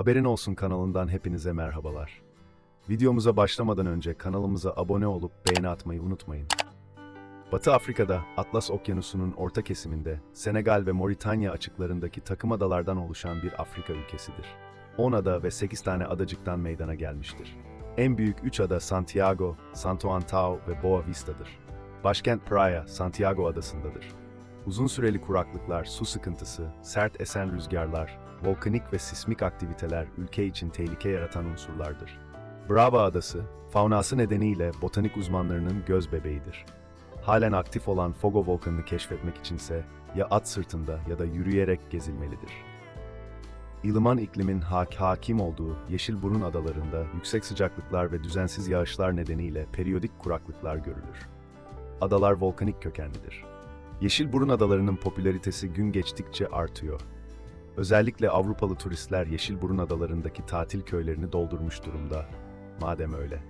Haberin Olsun kanalından hepinize merhabalar. Videomuza başlamadan önce kanalımıza abone olup beğeni atmayı unutmayın. Batı Afrika'da Atlas Okyanusu'nun orta kesiminde Senegal ve Moritanya açıklarındaki takım adalardan oluşan bir Afrika ülkesidir. 10 ada ve 8 tane adacıktan meydana gelmiştir. En büyük 3 ada Santiago, Santo Antao ve Boa Vista'dır. Başkent Praia, Santiago adasındadır. Uzun süreli kuraklıklar, su sıkıntısı, sert esen rüzgarlar, volkanik ve sismik aktiviteler ülke için tehlike yaratan unsurlardır. Brava Adası, faunası nedeniyle botanik uzmanlarının göz bebeğidir. Halen aktif olan Fogo volkanını keşfetmek içinse ya at sırtında ya da yürüyerek gezilmelidir. İlıman iklimin hak hakim olduğu Yeşilburun adalarında yüksek sıcaklıklar ve düzensiz yağışlar nedeniyle periyodik kuraklıklar görülür. Adalar volkanik kökenlidir. Yeşilburun adalarının popülaritesi gün geçtikçe artıyor. Özellikle Avrupalı turistler Yeşilburun adalarındaki tatil köylerini doldurmuş durumda. Madem öyle.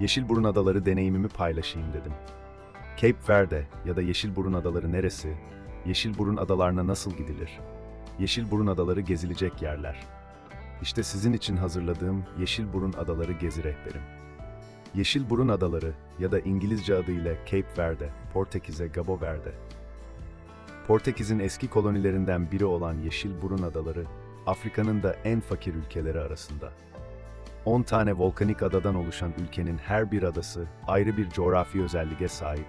Yeşilburun adaları deneyimimi paylaşayım dedim. Cape Verde ya da Yeşilburun adaları neresi? Yeşilburun adalarına nasıl gidilir? Yeşilburun adaları gezilecek yerler. İşte sizin için hazırladığım Yeşilburun Adaları gezi rehberim. Yeşilburun Adaları ya da İngilizce adıyla Cape Verde, Portekiz'e Cabo Verde. Portekiz'in eski kolonilerinden biri olan Yeşilburun Adaları, Afrika'nın da en fakir ülkeleri arasında. 10 tane volkanik adadan oluşan ülkenin her bir adası ayrı bir coğrafi özelliğe sahip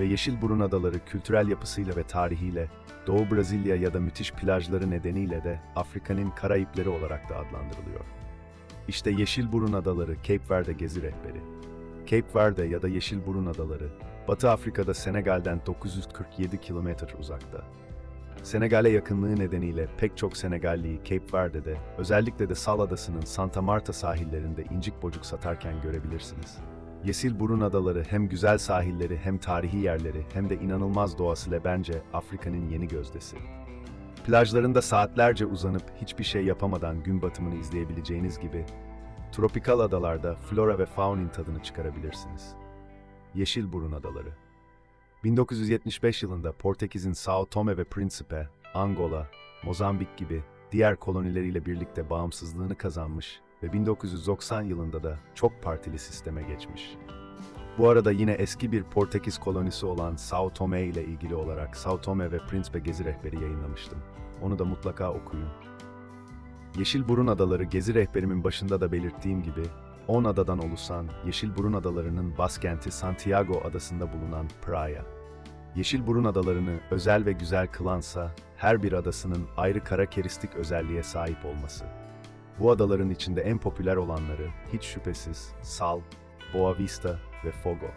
ve Yeşilburun Adaları kültürel yapısıyla ve tarihiyle Doğu Brezilya ya da müthiş plajları nedeniyle de Afrika'nın Karayipleri olarak da adlandırılıyor. İşte Yeşilburun Adaları Cape Verde gezi rehberi. Cape Verde ya da Yeşilburun Adaları, Batı Afrika'da Senegal'den 947 kilometre uzakta. Senegal'e yakınlığı nedeniyle pek çok Senegalliyi Cape Verde'de, özellikle de Sal Adası'nın Santa Marta sahillerinde incik bocuk satarken görebilirsiniz. Yeşilburun Adaları hem güzel sahilleri hem tarihi yerleri hem de inanılmaz doğasıyla bence Afrika'nın yeni gözdesi. Plajlarında saatlerce uzanıp hiçbir şey yapamadan gün batımını izleyebileceğiniz gibi, tropikal adalarda flora ve faunin tadını çıkarabilirsiniz. Yeşilburun Adaları 1975 yılında Portekiz'in São Tomé ve Príncipe, Angola, Mozambik gibi diğer kolonileriyle birlikte bağımsızlığını kazanmış ve 1990 yılında da çok partili sisteme geçmiş. Bu arada yine eski bir Portekiz kolonisi olan São Tomé ile ilgili olarak São Tomé ve Príncipe gezi rehberi yayınlamıştım. Onu da mutlaka okuyun. Yeşilburun Adaları gezi rehberimin başında da belirttiğim gibi 10 adadan oluşan Yeşilburun Adaları'nın başkenti Santiago adasında bulunan Praia. Yeşilburun Adalarını özel ve güzel kılansa her bir adasının ayrı karakteristik özelliğe sahip olması. Bu adaların içinde en popüler olanları hiç şüphesiz Sal, Boa Vista ve Fogo.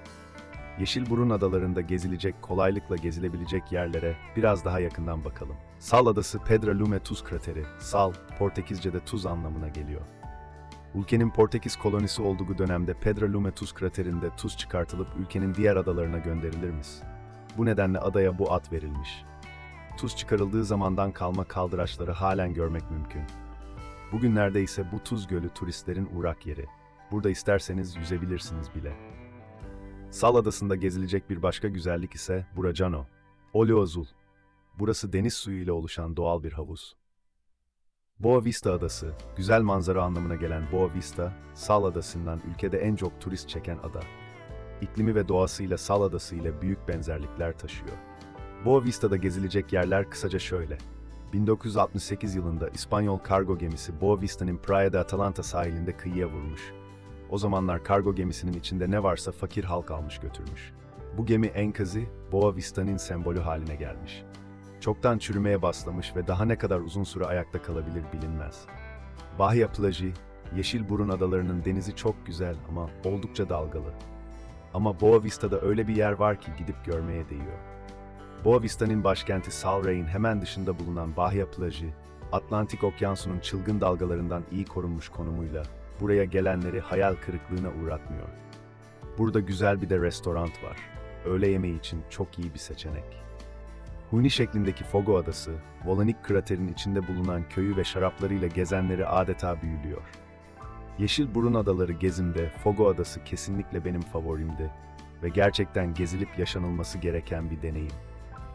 Yeşilburun adalarında gezilecek, kolaylıkla gezilebilecek yerlere biraz daha yakından bakalım. Sal adası Pedra Lume Tuz krateri. Sal, Portekizce'de tuz anlamına geliyor. Ülkenin Portekiz kolonisi olduğu dönemde Pedra Lume Tuz kraterinde tuz çıkartılıp ülkenin diğer adalarına gönderilirmiş. Bu nedenle adaya bu ad verilmiş. Tuz çıkarıldığı zamandan kalma kaldıraçları halen görmek mümkün. Bugünlerde ise bu tuz gölü turistlerin uğrak yeri. Burada isterseniz yüzebilirsiniz bile. Sal Adası'nda gezilecek bir başka güzellik ise Buracano. Oleo Azul. Burası deniz suyu ile oluşan doğal bir havuz. Boa Vista Adası, güzel manzara anlamına gelen Boa Vista, Sal Adası'ndan ülkede en çok turist çeken ada. İklimi ve doğasıyla Sal Adası ile büyük benzerlikler taşıyor. Boa Vista'da gezilecek yerler kısaca şöyle. 1968 yılında İspanyol kargo gemisi Boa Vista'nın Praia de Atalanta sahilinde kıyıya vurmuş. O zamanlar kargo gemisinin içinde ne varsa fakir halk almış götürmüş. Bu gemi enkazı Boa Vista'nın sembolü haline gelmiş. Çoktan çürümeye başlamış ve daha ne kadar uzun süre ayakta kalabilir bilinmez. Bahia plajı, Yeşilburun adalarının denizi çok güzel ama oldukça dalgalı. Ama Boa Vista'da öyle bir yer var ki gidip görmeye değiyor. Boa Vista'nın başkenti Salrey'in hemen dışında bulunan Bahia plajı, Atlantik Okyanusu'nun çılgın dalgalarından iyi korunmuş konumuyla buraya gelenleri hayal kırıklığına uğratmıyor. Burada güzel bir de restoran var. Öğle yemeği için çok iyi bir seçenek. Huni şeklindeki Fogo Adası, Volanik kraterin içinde bulunan köyü ve şaraplarıyla gezenleri adeta büyülüyor. Yeşilburun Adaları gezimde Fogo Adası kesinlikle benim favorimdi ve gerçekten gezilip yaşanılması gereken bir deneyim.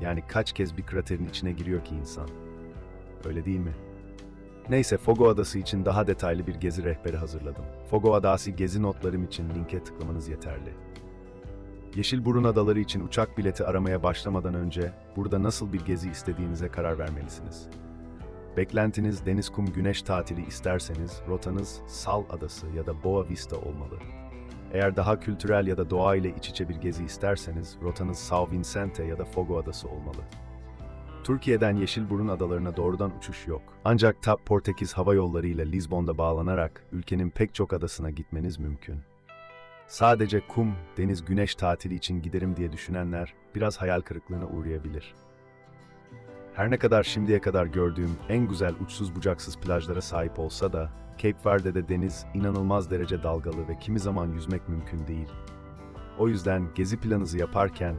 Yani kaç kez bir kraterin içine giriyor ki insan? Öyle değil mi? Neyse Fogo Adası için daha detaylı bir gezi rehberi hazırladım. Fogo Adası gezi notlarım için linke tıklamanız yeterli. Yeşilburun Adaları için uçak bileti aramaya başlamadan önce burada nasıl bir gezi istediğinize karar vermelisiniz. Beklentiniz deniz kum güneş tatili isterseniz rotanız Sal Adası ya da Boa Vista olmalı. Eğer daha kültürel ya da doğa ile iç içe bir gezi isterseniz rotanız São Vicente ya da Fogo Adası olmalı. Türkiye'den Yeşilburun adalarına doğrudan uçuş yok. Ancak TAP Portekiz Hava Yolları ile Lizbon'da bağlanarak ülkenin pek çok adasına gitmeniz mümkün. Sadece kum, deniz, güneş tatili için giderim diye düşünenler biraz hayal kırıklığına uğrayabilir. Her ne kadar şimdiye kadar gördüğüm en güzel uçsuz bucaksız plajlara sahip olsa da, Cape Verde'de deniz inanılmaz derece dalgalı ve kimi zaman yüzmek mümkün değil. O yüzden gezi planınızı yaparken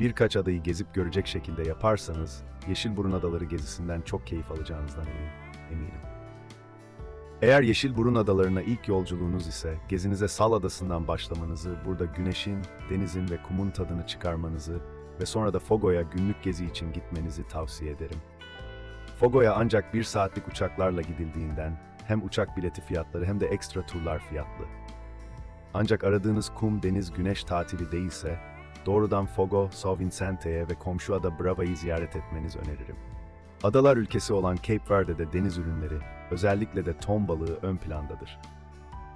birkaç adayı gezip görecek şekilde yaparsanız, Yeşilburun Adaları gezisinden çok keyif alacağınızdan emin- eminim. Eğer Yeşilburun Adalarına ilk yolculuğunuz ise gezinize Sal Adası'ndan başlamanızı, burada güneşin, denizin ve kumun tadını çıkarmanızı ve sonra da Fogo'ya günlük gezi için gitmenizi tavsiye ederim. Fogo'ya ancak bir saatlik uçaklarla gidildiğinden hem uçak bileti fiyatları hem de ekstra turlar fiyatlı. Ancak aradığınız kum, deniz, güneş tatili değilse doğrudan Fogo, São Vicente'ye ve komşu ada Brava'yı ziyaret etmeniz öneririm. Adalar ülkesi olan Cape Verde'de deniz ürünleri, özellikle de ton balığı ön plandadır.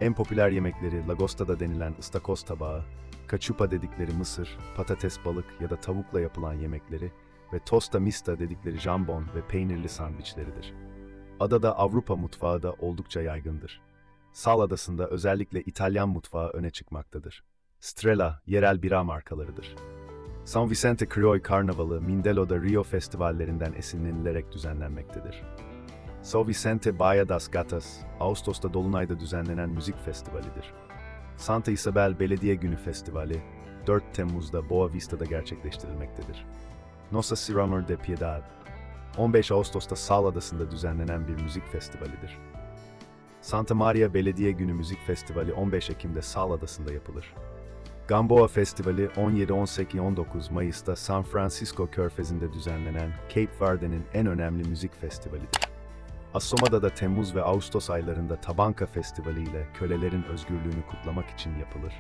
En popüler yemekleri Lagosta'da denilen ıstakoz tabağı, kaçupa dedikleri mısır, patates balık ya da tavukla yapılan yemekleri ve tosta mista dedikleri jambon ve peynirli sandviçleridir. Adada Avrupa mutfağı da oldukça yaygındır. Sal Adası'nda özellikle İtalyan mutfağı öne çıkmaktadır. Strela, yerel bira markalarıdır. San Vicente Crioy Karnavalı, Mindelo'da Rio festivallerinden esinlenilerek düzenlenmektedir. São Vicente Baía das Gatas, Ağustos'ta Dolunay'da düzenlenen müzik festivalidir. Santa Isabel Belediye Günü Festivali, 4 Temmuz'da Boa Vista'da gerçekleştirilmektedir. Nossa Senhora de Piedad, 15 Ağustos'ta Sal Adası'nda düzenlenen bir müzik festivalidir. Santa Maria Belediye Günü Müzik Festivali 15 Ekim'de Sal Adası'nda yapılır. Gamboa Festivali 17-18-19 Mayıs'ta San Francisco Körfezi'nde düzenlenen Cape Verde'nin en önemli müzik festivalidir. Assoma'da da Temmuz ve Ağustos aylarında Tabanka Festivali ile kölelerin özgürlüğünü kutlamak için yapılır.